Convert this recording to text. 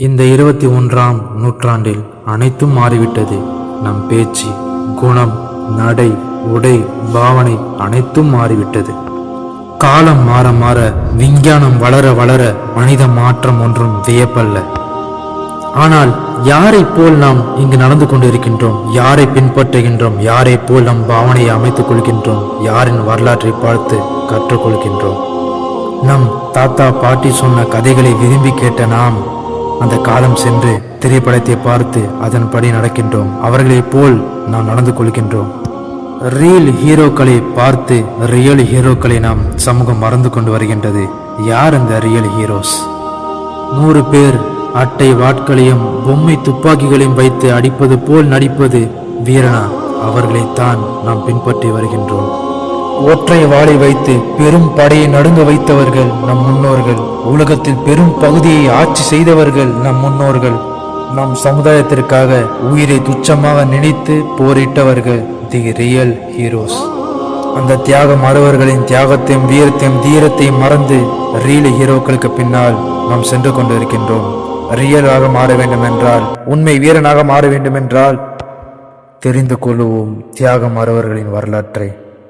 இந்த இருபத்தி ஒன்றாம் நூற்றாண்டில் அனைத்தும் மாறிவிட்டது. நம் பேச்சு குணம் நடை உடை பாவனை அனைத்தும் மாறிவிட்டது. காலம் மாற மாற விஞ்ஞானம் வளர வளர மனித மாற்றம் ஒன்றும் வியப்பல்ல. ஆனால் யாரை போல் நாம் இங்கு நடந்து கொண்டிருக்கின்றோம்? யாரை பின்பற்றுகின்றோம்? யாரை போல் நம் பாவனையை அமைத்துக் கொள்கின்றோம்? யாரின் வரலாற்றை பார்த்து கற்றுக்கொள்கின்றோம் நம் தாத்தா பாட்டி சொன்ன கதைகளை விரும்பி கேட்ட நாம் அந்த காலம் சென்று திரைப்படத்தை பார்த்து அதன்படி நடக்கின்றோம். அவர்களைப் போல் நாம் நடந்து கொள்கின்றோம். ரியல் ஹீரோக்களை பார்த்து ரியல் ஹீரோக்களை நாம் சமூகம் மறந்து கொண்டு வருகின்றது. யார் அந்த ரியல் ஹீரோஸ் நூறு பேர் அட்டை வாட்களையும் பொம்மை துப்பாக்கிகளையும் வைத்து அடிப்பது போல் நடிப்பது வீரனா. அவர்களைத்தான் நாம் பின்பற்றி வருகின்றோம். ஒற்றை வாளை வைத்து பெரும் படையை நடுங்க வைத்தவர்கள் நம் முன்னோர்கள். உலகத்தில் பெரும் பகுதியை ஆட்சி செய்தவர்கள் நம் முன்னோர்கள். நம் சமுதாயத்திற்காக உயிரை துச்சமாக நினைத்து போரிட்டவர்கள் தி ரியல் ஹீரோஸ். அந்த தியாக மறவர்களின் தியாகத்தையும் வீரத்தையும் தீரத்தையும் மறந்து ரியல் ஹீரோக்களுக்கு பின்னால் நாம் சென்று கொண்டிருக்கின்றோம். ரியலாக மாற வேண்டும் என்றால் உண்மை வீரனாக மாற வேண்டும் என்றால் தெரிந்து கொள்வோம் தியாக மறவர்களின் வரலாற்றை.